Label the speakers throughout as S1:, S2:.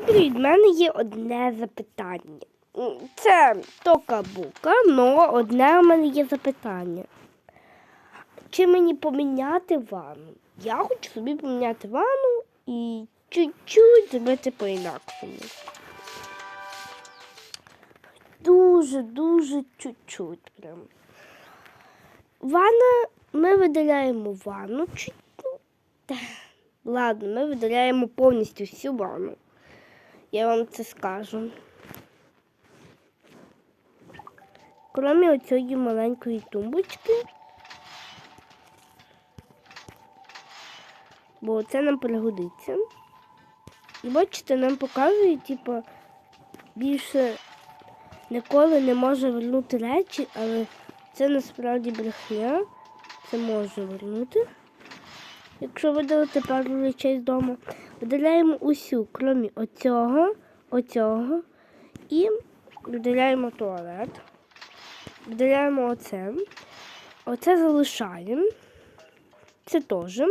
S1: Привіт, в мене є одне запитання. Це тока-бука, але одне у мене є запитання. Чи мені поміняти ванну? Я хочу собі поміняти ванну і чуть-чуть зробити по-інакшому. Дуже-дуже чуть-чуть прям. Ванна, ми видаляємо ванну чуть. Ладно, ми видаляємо повністю всю ванну. Я вам це скажу. Кроме оцієї маленької тумбочки. Бо це нам пригодиться. І бачите, нам показує, типу, більше ніколи не може вернути речі, але це насправді брехня. Це може вернути. Якщо видалити пару речей з дому, видаляємо усю, крім оцього, оцього. І видаляємо туалет. Видаляємо оце. Оце залишаємо. Це теж.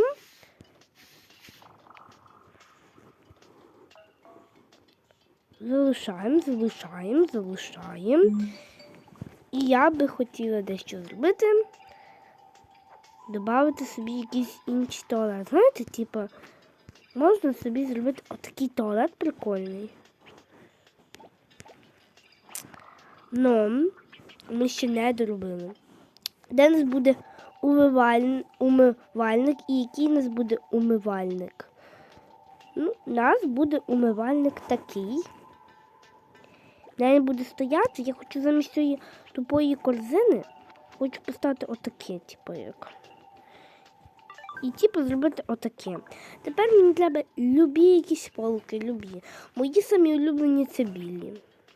S1: Залишаємо, залишаємо, залишаємо. І я би хотіла дещо зробити. Добавити собі якийсь інший туалет. Знаєте, типу, можна собі зробити отакий туалет прикольний. Ну, ми ще не доробили. Де нас буде умиваль... умивальник і який нас буде умивальник? Ну, у нас буде умивальник такий. Де він буде стояти, я хочу замість цієї тупої корзини, хочу поставити отаке, типу як. І типу зробити отаке. Тепер мені треба любі якісь полки, любі. Мої самі улюблені це білі.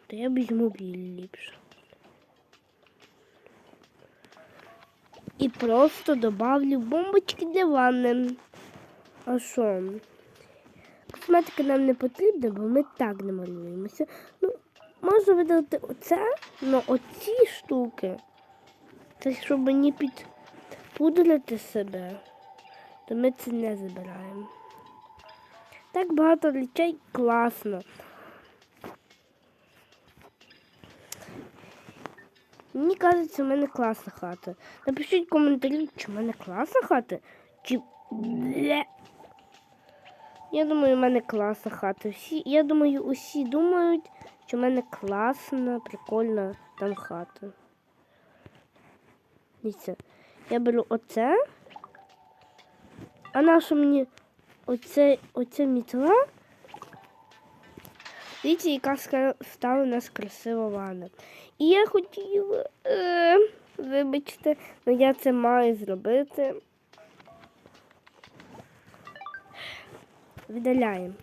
S1: То я візьму білі ліпше. І просто добавлю бомбочки для ванни. А що? Косметика нам не потрібна, бо ми так не малюємося. Ну, можна видалити оце, але оці штуки. Це щоб не підпудрити себе, то ми це не забираємо. Так багато речей класно. Мені кажеться, у мене класна хата. Напишіть в коментарі, чи в мене класна хата, чи. Я думаю, у мене класна хата. Всі, я думаю, усі думають, що в мене класна, прикольна там хата. Дивіться, я беру оце. А наша мені оце, оце мітла. Дивіться, яка стала у нас красива ванна. І я хотіла, е, вибачте, але я це маю зробити. Видаляємо.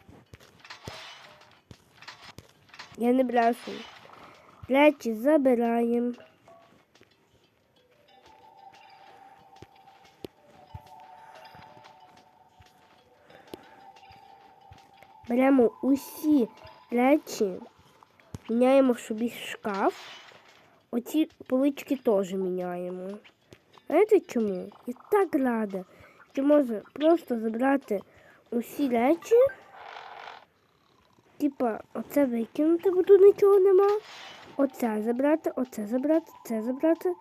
S1: Я не бляшу. Речі забираємо. Беремо усі речі, міняємо в собі шкаф. Оці полички теж міняємо. Знаєте чому? Я так рада, що можна просто забрати усі речі. Типа, оце викинути, бо тут нічого нема. Оце забрати, оце забрати, це забрати.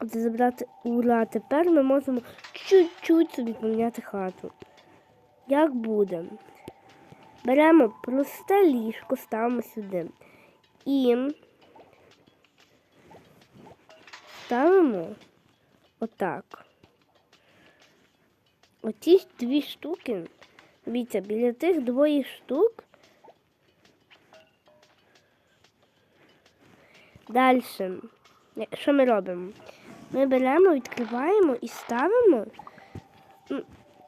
S1: Оце забрати. Ура! Тепер ми можемо чуть-чуть собі поміняти хату. Як буде? Беремо просте ліжко, ставимо сюди. І ставимо отак. Оці дві штуки. Дивіться, біля тих двоє штук. Далі. Що ми робимо? Ми беремо, відкриваємо і ставимо.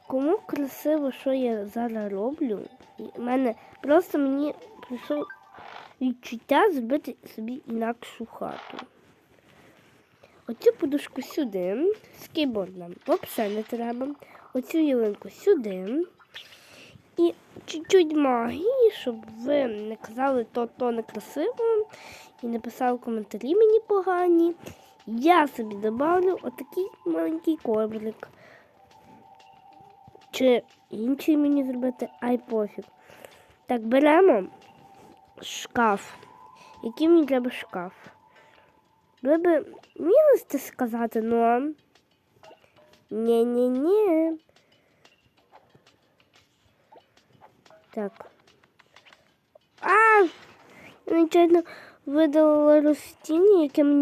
S1: Кому красиво, що я зараз роблю? Мене просто мені прийшло відчуття зробити собі інакшу хату. Оцю подушку сюди, скейборд нам взагалі не треба. Оцю ялинку сюди. І чуть-чуть магії, щоб ви не казали то то некрасиво і не писали коментарі мені погані. Я собі добавлю отакий маленький коврик. Чи інший мені зробити, ай пофіг. Так, беремо шкаф. Який мені треба шкаф? Ви би міли це сказати, ну. Ні-ні-ні. Так. А! Нечайно видалила ростіння, яке мені